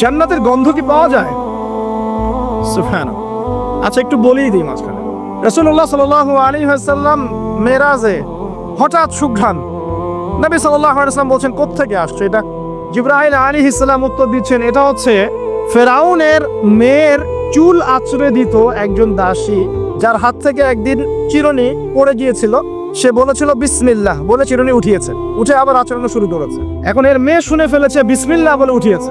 জান্নাতের গন্ধ কি পাওয়া যায়? আচ্ছা একটু বলেই দিই মাঝখানে। রসুল্লাহ সাল আলী হাসাল্লাম মেরাজে হঠাৎ সুঘ্রাণ। নবী সাল্লাহ আলাইসাল্লাম বলছেন, কোত্থেকে আসছে এটা? জিব্রাহিল আলী ইসলাম উত্তর দিচ্ছেন, এটা হচ্ছে ফেরাউনের মেয়ের চুল আছড়ে দিত একজন দাসী, যার হাত থেকে একদিন চিরনি পড়ে গিয়েছিল। সে বলেছিল, বিসমিল্লাহ। বলে চিরনি উঠিয়েছে। উঠে আবার আচরণ শুরু করেছে। এখন এর মেয়ে শুনে ফেলেছে, বিসমিল্লাহ বলে উঠিয়েছে।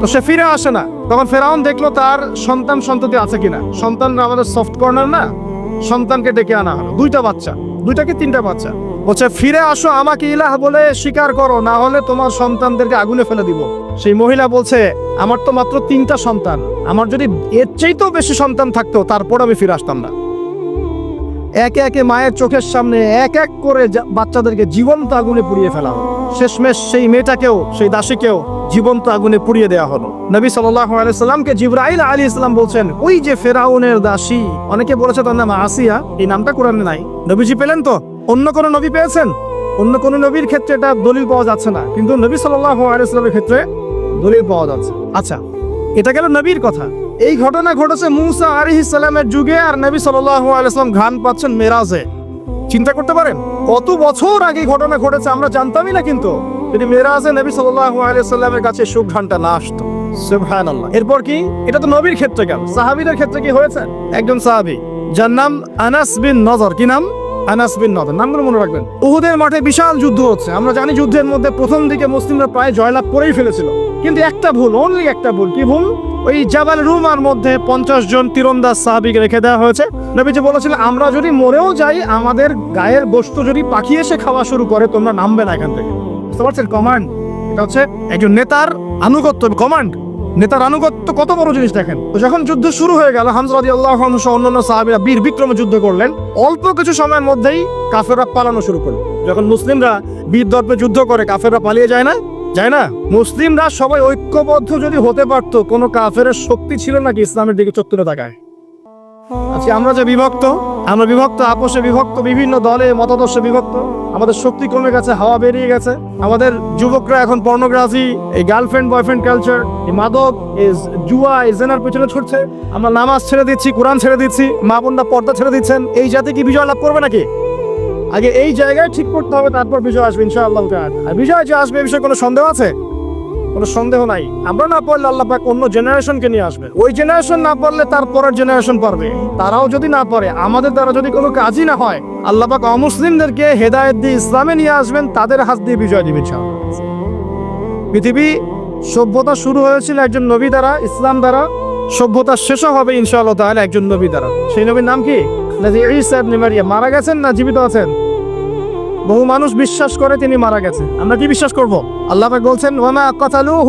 তো সে ফিরে আসে না। তখন ফেরাউন দেখল তার সন্তান সন্ততি আছে কিনা। সন্তানরা আমাদের সফট কর্নার না? সন্তানকে ডেকে আনা হলো। দুইটা বাচ্চা। দুইটা কি তিনটা বাচ্চা। বলছে, ফিরে আসো, আমাকে ইলাহ বলে স্বীকার করো, না হলে তোমার সন্তানদেরকে আগুনে ফেলে দিব। সেই মহিলা বলছে, আমার তো মাত্র তিনটা সন্তান। আমার যদি এর চাইতেও বেশি সন্তান থাকতো, তারপর আমি ফিরে আসতাম না। একে একে মায়ের চোখের সামনে এক এক করে বাচ্চাদেরকে জীবন্ত আগুনে পুড়িয়ে ফেলা হলো। শেষমেশ সেই মেয়েটাকেও, সেই দাসীকেও জীবন্ত আগুনে পুড়িয়ে দেওয়া হলো। নবী সাল্লাহ আলাইসাল্লামকে জিব্রাইল আলী ইসলাম বলছেন, ওই যে ফেরাউনের দাসী। অনেকে বলেছে তার নাম আসিয়া, এই নামটা কোরআনে নাই। নবীজি পেলেন তো? অন্য কোনো নবী পেয়েছেন? অন্য কোনো নবীর ক্ষেত্রে এটা দলিল পাওয়া যাচ্ছে না। কিন্তু নবী সাল্লাহ আলাইসাল্লামের ক্ষেত্রে দলিল পাওয়া যাচ্ছে। আচ্ছা এটা গেল নবীর কথা। এই ঘটনা ঘটেছে মুসা আলাইহিস সালামের যুগে আর নবী সাল্লাল্লাহু আলাইহি সাল্লাম ঘ্রাণ পাচ্ছেন মেরাজে। চিন্তা করতে পারেন, কত বছর আগে ঘটনা ঘটেছে আমরা জানতামই না কিন্তু। যদি মেরাজে নবী সাল্লাল্লাহু আলাইহি সাল্লামের কাছে সুঘ্রাণটা না আসতো। সুবহানাল্লাহ। এরপর কি? এটা তো নবীর ক্ষেত্রে গেল সাহাবীদের ক্ষেত্রে কি হয়েছে? একজন সাহাবী যার নাম আনাস বিন নজর। কি নাম? আনাস বিন নামগুলো মনে রাখবেন। উহুদের মাঠে বিশাল যুদ্ধ হচ্ছে। আমরা জানি যুদ্ধের মধ্যে প্রথম দিকে মুসলিমরা প্রায় জয়লাভ করেই ফেলেছিল। কিন্তু একটা ভুল অনলি একটা ভুল। কি ভুল? ওই জাবাল রুমার মধ্যে পঞ্চাশ জন তীরন্দাজ সাহাবিকে রেখে দেওয়া হয়েছে। নবীজি বলেছিল আমরা যদি মরেও যাই আমাদের গায়ের বস্তু যদি পাখি এসে খাওয়া শুরু করে তোমরা নামবে না এখান থেকে। বুঝতে পারছেন? কমান্ড এটা হচ্ছে একজন নেতার আনুগত্য। কমান্ড নেতার আনুগত্য কত বড় জিনিস দেখেন? তো যখন যুদ্ধ শুরু হয়ে গেল সহ অন্যান্য সাহাবীরা বীর বিক্রমে যুদ্ধ করলেন। অল্প কিছু সময়ের মধ্যেই কাফেররা পালানো শুরু করল। যখন মুসলিমরা বীর দর্পে যুদ্ধ করে, কাফেররা পালিয়ে যায় না? যায় না? মুসলিমরা সবাই ঐক্যবদ্ধ যদি হতে পারতো, কোনো কাফেরের শক্তি ছিল নাকি ইসলামের দিকে তুলে তাকায়? আজকে আমরা যে বিভক্ত, আমরা বিভক্ত, আপোষে বিভক্ত, বিভিন্ন দলে মতাদর্শে বিভক্ত, আমাদের শক্তি কমে গেছে হাওয়া বেরিয়ে গেছে। আমাদের যুবকরা এখন পর্নোগ্রাফি এই গার্লফ্রেন্ড বয়ফ্রেন্ড কালচার এই মাদক জুয়া, এই জেনার পেছনে ছুটছে। আমরা নামাজ ছেড়ে দিচ্ছি, কোরআন ছেড়ে দিচ্ছি, মা বোনরা পর্দা ছেড়ে দিচ্ছেন। এই জাতি কি বিজয় লাভ করবে নাকি? আগে এই জায়গায় ঠিক করতে হবে, তারপর বিজয় আসবে, ইনশাআল্লাহ। আর বিজয় যে আসবে এই বিষয়ে কোনো সন্দেহ আছে? কোনো সন্দেহ নাই। আমরা না পড়লে আল্লাহ পাক অন্য জেনারেশনকে নিয়ে আসবে ওই জেনারেশন না পড়লে তার পরের জেনারেশন পারবে তারাও যদি না পারে আমাদের দ্বারা যদি কোনো কাজই না হয়, আল্লাহ পাক অমুসলিমদেরকে হেদায়েত দিয়ে ইসলামে নিয়ে আসবেন, তাদের হাত দিয়ে বিজয় দিবে পৃথিবী সভ্যতা শুরু হয়েছিল একজন নবী দ্বারা, ইসলাম দ্বারা। সভ্যতা শেষও হবে ইনশাআল্লাহ তাহলে একজন নবী দ্বারা। সেই নবীর নাম কি? না যে মারিয়াম, মারা গেছেন না জীবিত আছেন? বহু মানুষ বিশ্বাস করে তিনি মারা গেছে। আমরা কি বিশ্বাস করব? আল্লাহ বলছেন, ওয়ামা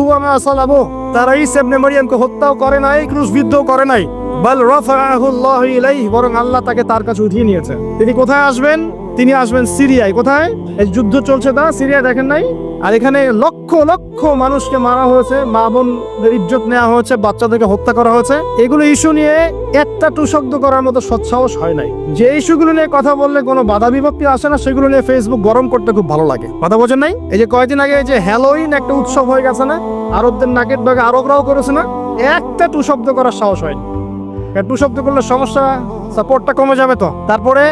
হুয়া মা সালাবু তারা ঈসা ইবনে মারিয়ামকে হত্যাও করে নাই ক্রুশবিদ্ধও করে নাই। বাল রাফাআহু আল্লাহু ইলাইহি, বরং আল্লাহ তাকে তার কাছে উঠিয়ে নিয়েছে। তিনি কোথায় আসবেন? তিনি আসবেন সিরিয়ায়। কোথায়? এই যুদ্ধ চলছে তা সিরিয়া দেখেন নাই? আর এখানে লক্ষ লক্ষ মানুষকে মারা হয়েছে, মা বোনদের ইজ্জত নেওয়া হয়েছে, বাচ্চাদেরকে হত্যা করা হয়েছে। এগুলো ইস্যু নিয়ে একটা টুশব্দ করার মতো সৎসাহস হয় নাই। যে ইস্যুগুলো নিয়ে কথা বললে কোনো বাধা বিভক্তি আসে না, সেগুলো নিয়ে ফেসবুক গরম করতে খুব ভালো লাগে। কথা বোঝেন নাই? এই যে কয়েকদিন আগে যে হ্যালোইন একটা উৎসব হয়ে গেছে না, আরবদের নাকের ডগে আরবরাও করেছে না, একটা টুশব্দ করার সাহস হয়নি। টু শব্দ করলে সমস্যা সাপোর্টটা কমে যাবে তো। তারপরে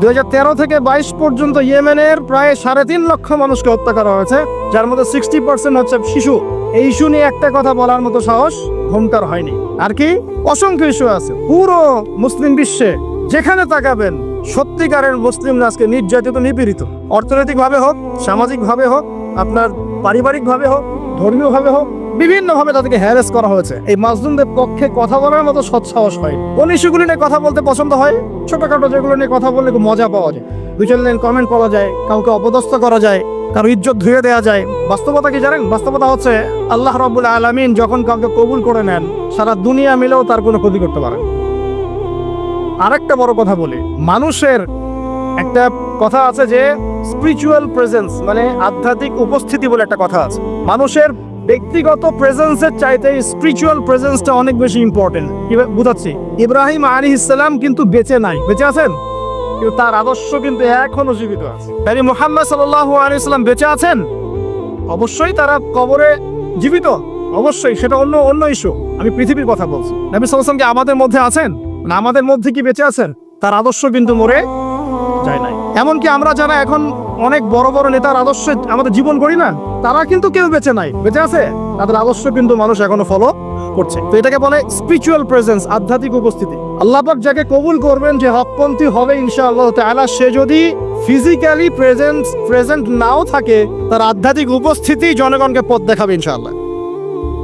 দু হাজার তেরো থেকে বাইশ পর্যন্ত ইয়েমেনের প্রায় সাড়ে তিন লক্ষ মানুষকে হত্যা করা হয়েছে, যার মধ্যে সিক্সটি পার্সেন্ট হচ্ছে শিশু। এই ইস্যু নিয়ে একটা কথা বলার মতো সাহস ঘুমটার হয়নি। আর কি? অসংখ্য ইস্যু আছে। পুরো মুসলিম বিশ্বে যেখানে তাকাবেন, সত্যিকারের মুসলিম আজকে নির্যাতিত, নিপীড়িত। অর্থনৈতিকভাবে হোক, সামাজিকভাবে হোক, আপনার পারিবারিকভাবে হোক, ধর্মীয়ভাবে হোক বিভিন্নভাবে তাদেরকে হ্যারেস করা হয়েছে। এই মাজলুমদের পক্ষে কথা বলার মতো সৎসাহস হয়। কোন ইস্যুগুলি নিয়ে কথা বলতে পছন্দ হয়? ছোটখাটো যেগুলো নিয়ে কথা বললে মজা পাওয়া যায়। লাইন কমেন্ট করা যায়, কাউকে অপদস্থ করা যায়, কারও ইজ্জত ধুয়ে দেওয়া যায়। বাস্তবতা কি জানেন? বাস্তবতা হচ্ছে আল্লাহ রব্বুল আলমিন যখন কাউকে কবুল করে নেন, সারা দুনিয়া মিলেও তার কোনো ক্ষতি করতে পারে আরেকটা বড় কথা বলি, মানুষের একটা কথা আছে যে স্পিরিচুয়াল প্রেজেন্স মানে আধ্যাত্মিক উপস্থিতি বলে একটা কথা আছে। মানুষের ব্যক্তিগত প্রেজেন্সের চাইতে স্পিরিচুয়াল প্রেজেন্সটা অনেক বেশি ইম্পর্টেন্ট বুঝাচ্ছি, ইব্রাহিম আলী ইসলাম কিন্তু বেঁচে নাই। বেঁচে আছেন? কিন্তু তার আদর্শ কিন্তু এখনও জীবিত আছে। তাই মোহাম্মদ সাল্লাহ আলী ইসলাম বেঁচে আছেন? অবশ্যই তারা কবরে জীবিত। অবশ্যই, সেটা অন্য অন্য ইস্যু আমি পৃথিবীর কথা বলছি। নবী সাল্লাম কি আমাদের মধ্যে আছেন? না, আমাদের মধ্যে কি বেঁচে আছেন? তার আদর্শ কিন্তু মরে যায় নাই। এমনকি আমরা যারা এখন অনেক বড় বড় নেতার আদর্শে আমাদের জীবন করি না, তারা কিন্তু কেউ বেঁচে নাই। বেঁচে আছে? তাদের আদর্শ কিন্তু মানুষ এখনও ফলো করছে। তো এটাকে বলে স্পিরিচুয়াল প্রেজেন্স আধ্যাত্মিক উপস্থিতি। আল্লাহ পাক যাকে কবুল করবেন, যে হকপন্থী হবে ইনশাআল্লাহ তাআলা, সে যদি ফিজিক্যালি প্রেজেন্ট প্রেজেন্ট নাও থাকে, তার আধ্যাত্মিক উপস্থিতি জনগণকে পথ দেখাবে ইনশাআল্লাহ।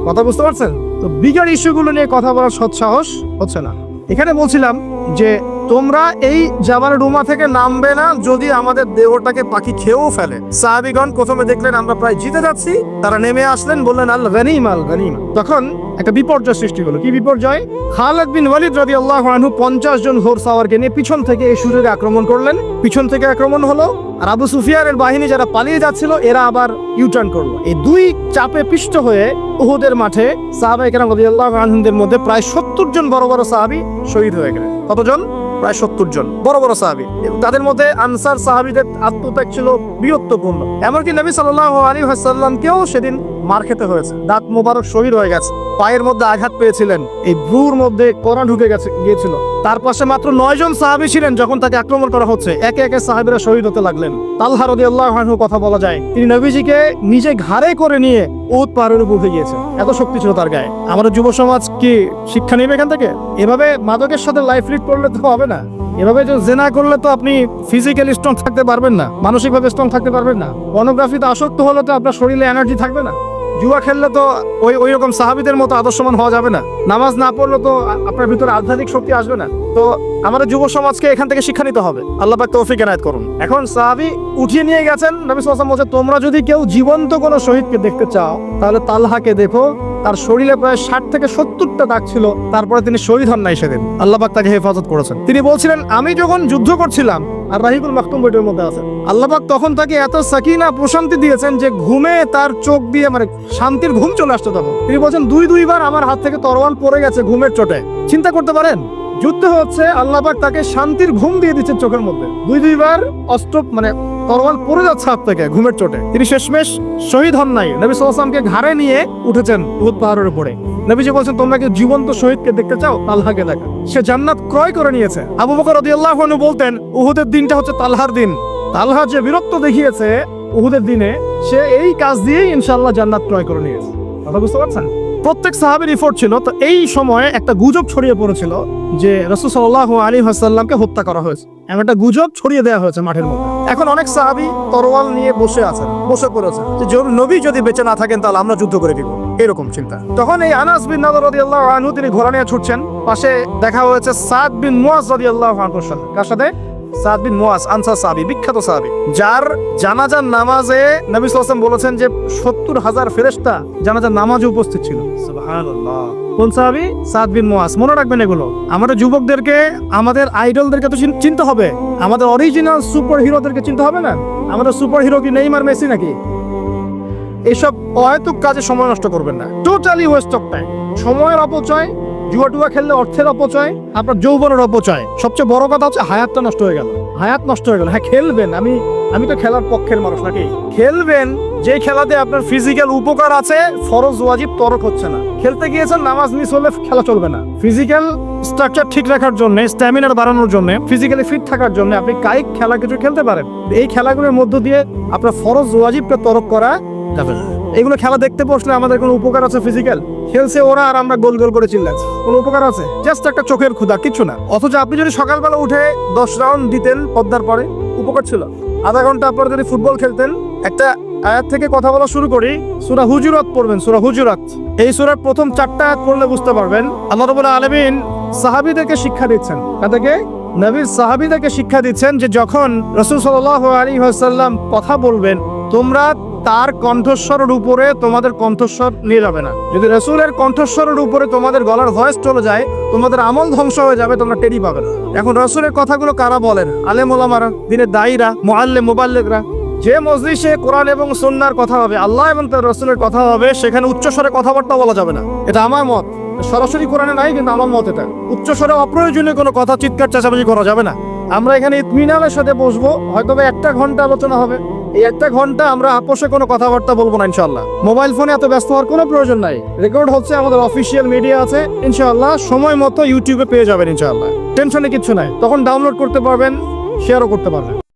কথা বুঝতে পারছেন? তো বিগার ইস্যুগুলো নিয়ে কথা বলার সৎসাহস হচ্ছে না। এখানে বলছিলাম যে তোমরা এই জামার রুমা থেকে নামবে না যদি আমাদের দেহটাকে পাখি খেয়েও ফেলে। সাহাবিগণ প্রথমে দেখলেন আমরা প্রায় জিতে যাচ্ছি, তারা নেমে আসলেন, বললেন আল গনিম আল গনিম তখন একটা বিপর্যয় সৃষ্টি হলো। কি বিপর্যয়? খালেদ বিন ওয়ালিদ রাদি আল্লাহ আনহু পঞ্চাশ জন ঘোর সাওয়ারকে নিয়ে পিছন থেকে এই সুযোগে আক্রমণ করলেন। পিছন থেকে আক্রমণ হলো আর আবু সুফিয়ানের বাহিনী যারা পালিয়ে যাচ্ছিল, এরা আবার ইউটার্ন করল। এই দুই চাপে পিষ্ট হয়ে উহুদের মাঠে সাহাবা একরাম রাদিয়াল্লাহু আনহুদের মধ্যে প্রায় সত্তর জন বড় বড় সাহাবী শহীদ হয়ে গেলেন। কতজন? প্রায় সত্তর জন বড় বড় সাহাবী। তাদের মধ্যে আনসার সাহাবীদের আত্মত্যাগ ছিল বৃহত্তপূর্ণ। এমনকি নবী সাল্লাল্লাহু আলাইহি ওয়াসাল্লামকেও সেদিন মার খেতে হয়েছে। দাঁত মোবারক শহীদ হয়ে গেছে। পায়ের মধ্যে আঘাত পেয়েছিলেন। এই ভ্রুর মধ্যে কড়া ঢুকে গেছে, গিয়েছিল। তার পাশে মাত্র নয় জন সাহাবী ছিলেন যখন তাকে আক্রমণ করা হচ্ছে। একে একে সাহাবীরা শহীদ হতে লাগলেন। তালহা রাদিয়াল্লাহু আনহু কথা বলা যায়, তিনি নবীজিকে নিজে ঘাড়ে করে নিয়ে উদ পাহাড়ের উপর উঠে গিয়েছেন। এত শক্তি ছিল তার গায়ে। আমাদের যুব সমাজ কি শিক্ষা নেবে এখান থেকে? এভাবে মাদকের সাথে লাইফ লিড করলে তো হবে না। এভাবে যে জেনা করলে তো আপনি ফিজিক্যালি স্ট্রং থাকতে পারবেন না, মানসিকভাবে স্ট্রং থাকতে পারবেন না। পর্নোগ্রাফিতে আসক্ত হলে তো আপনার শরীরে এনার্জি থাকবে না। জুয়া খেললে তো ওই ওই রকম সাহাবিদের মতো আদর্শমান হওয়া যাবে না। নামাজ না পড়লে তো আপনার ভিতরে আধ্যাত্মিক শক্তি আসবে না। তো আমাদের যুব সমাজকে এখান থেকে শিক্ষা নিতে হবে। আল্লাহ পাক তৌফিক এনায়েত করুন। এখন সাহাবি উঠিয়ে নিয়ে গেছেন, নবী আলাইহি বলছে, তোমরা যদি কেউ জীবন্ত কোনো শহীদকে দেখতে চাও, তাহলে তালহাকে দেখো। তার শরীরে প্রায় ষাট থেকে সত্তরটা দাগ ছিল। তারপরে তিনি শহীদ হন নাই সেদিন। আল্লাহ পাক তাকে হেফাজত করেছেন। তিনি বলছিলেন, আমি যখন যুদ্ধ করছিলাম আর রাহিকুল মাকতুম বইটির মধ্যে আছে। আল্লাপাক তখন তাকে এত সাকিনা, প্রশান্তি দিয়েছেন যে ঘুমে তার চোখ দিয়ে মানে শান্তির ঘুম চলে আসতো তখন। তিনি বলছেন, দুই দুইবার আমার হাত থেকে তরোয়াল পড়ে গেছে ঘুমের চোটে। চিন্তা করতে পারেন যুদ্ধ হচ্ছে, আল্লাপাক তাকে শান্তির ঘুম দিয়ে দিচ্ছেন চোখের মধ্যে। দুই দুইবার অস্ত্র মানে তরোয়াল পড়ে যাচ্ছে হাত থেকে ঘুমের চোটে। তিনি শেষমেশ শহীদ হন নাই। নবী সাল্লামকে ঘাড়ে নিয়ে উঠেছেন উহুদ পাহাড়ের উপরে। নবীজি বলছেন, তোমরা কি জীবন্ত শহীদকে দেখতে চাও? তালহাকে দেখা। সে জান্নাত ক্রয় করে নিয়েছে। আবু বকর রাদিয়াল্লাহু বলতেন, উহুদের দিনটা হচ্ছে তালহার দিন। তালহা যে বীরত্ব দেখিয়েছে উহুদের দিনে, সে এই কাজ দিয়েই ইনশাআল্লাহ জান্নাত ক্রয় করে নিয়েছে। কথা বুঝতে পারছেন? প্রত্যেক সাহাবের রিপোর্ট ছিল, তো এই সময়ে একটা গুজব ছড়িয়ে পড়েছিল যে রসুল আলী হাসাল্লামকে হত্যা করা হয়েছে। এমন একটা গুজব ছড়িয়ে দেওয়া হয়েছে মাঠের মধ্যে। এখন অনেক সাহাবি তরোয়াল নিয়ে বসে বসে পড়েছে যে নবী যদি বেঁচে না থাকেন, তাহলে আমরা যুদ্ধ করে দিব। এরকম চিন্তা। তখন এই আনাস বিন নাদর রাদিয়াল্লাহু আনহু তিনি ঘোড়া নিয়ে ছুটছেন। পাশে দেখা হয়েছে সাদ বিন মুয়াজ রাদিয়াল্লাহু আনহুর সাথে। কার সাথে? সাদ বিন মুয়াজ আনসার সাহাবী বিখ্যাত সাহাবী যার জানাজার নামাজে নবী ওয়াসাল্লাম বলেছেন যে সত্তর হাজার ফেরেশতা জানাজার নামাজে উপস্থিত ছিল। কোন সাহাবী? সাদ বিন মুয়াজ মনে রাখবেন এগুলো। আমাদের যুবকদেরকে আমাদের আইডলদেরকে তো চিন- চিনতে হবে। আমাদের অরিজিনাল সুপার হিরোদেরকে চিনতে হবে না? আমাদের সুপার হিরো কি নেইমার মেসি নাকি? এইসব অহেতুক কাজে সময় নষ্ট করবেন না। টোটালি ওয়েস্ট অফ টাইম সময়ের অপচয় জুয়া টুয়া খেললে অর্থের অপচয়, আপনার যৌবনের অপচয়। সবচেয়ে বড় কথা হচ্ছে হায়াতটা নষ্ট হয়ে গেল। হায়াত নষ্ট হয়ে গেল। হ্যাঁ খেলবেন। আমি আমি তো খেলার পক্ষের মানুষ নাকি? খেলবেন। যে খেলাতে আপনার ফিজিক্যাল উপকার আছে, ফরজ ওয়াজিব তরক হচ্ছে না। খেলতে গিয়েছেন, নামাজ মিস হলে খেলা চলবে না। ফিজিক্যাল স্ট্রাকচার ঠিক রাখার জন্য স্ট্যামিনার বাড়ানোর জন্য ফিজিক্যালি ফিট থাকার জন্য আপনি কায়িক খেলা কিছু খেলতে পারেন। এই খেলাগুলোর মধ্য দিয়ে আপনার ফরজ ওয়াজিবটা তরক করা যাবে না। এগুলো খেলা দেখতে বসলে আমাদের কোনো উপকার আছে ফিজিক্যাল খেলছে ওরা আর আমরা গোল গোল করে চিল্লাচ্ছি। কোনো উপকার আছে? জাস্ট একটা চোখের ক্ষুধা কিছু না। অথচ আপনি যদি সকালবেলা উঠে দশ রাউন্ড দিতেন পদ্মার পরে, উপকার ছিল। আধা ঘণ্টা পরে যদি ফুটবল খেলতেন, একটা আয়াত থেকে কথা বলা শুরু করি, সুরা হুজুরাত পড়বেন, সুরা হুজুরাত। এই সুরার প্রথম চারটা আয়াত পড়লে বুঝতে পারবেন, আল্লাহ রবুল আলমিন সাহাবিদেরকে শিক্ষা দিচ্ছেন। তাদেরকে নবীর সাহাবিদেরকে শিক্ষা দিচ্ছেন যে যখন রসুল সাল্লাহ আলী সাল্লাম কথা বলবেন, তোমরা তার কণ্ঠস্বরের উপরে তোমাদের কণ্ঠস্বর নিয়ে যাবে না। যদি রসুলের কণ্ঠস্বরের উপরে তোমাদের গলার ভয়েস চলে যায়, তোমাদের আমল ধ্বংস হয়ে যাবে, তোমরা টেরি পাবে না। এখন রসুলের কথাগুলো কারা বলেন? আলেম ওলামারা দিনের দায়ীরা মোয়াল্লে মোবাল্লেকরা যে মজলিসে কোরআন এবং সন্ন্যার কথা হবে, আল্লাহ এবং তার রসুলের কথা হবে, সেখানে উচ্চস্বরে কথাবার্তা বলা যাবে না। এটা আমার মত। সরাসরি কোরআনে নাই, কিন্তু আমার মত এটা। উচ্চস্বরে অপ্রয়োজনীয় কোনো কথা, চিৎকার, চেঁচামেচি করা যাবে না। আমরা এখানে ইতমিনালের সাথে বসবো হয়তো একটা ঘণ্টা আলোচনা হবে। এই একটা ঘণ্টা আমরা আপোষে কোনো কথাবার্তা বলব না ইনশাল্লাহ মোবাইল ফোনে এত ব্যস্ত হওয়ার কোনো প্রয়োজন নাই। রেকর্ড হচ্ছে আমাদের অফিসিয়াল মিডিয়া আছে। ইনশাল্লাহ সময় মতো ইউটিউবে পেয়ে যাবেন ইনশাল্লাহ টেনশনে কিছু নাই। তখন ডাউনলোড করতে পারবেন শেয়ারও করতে পারবেন।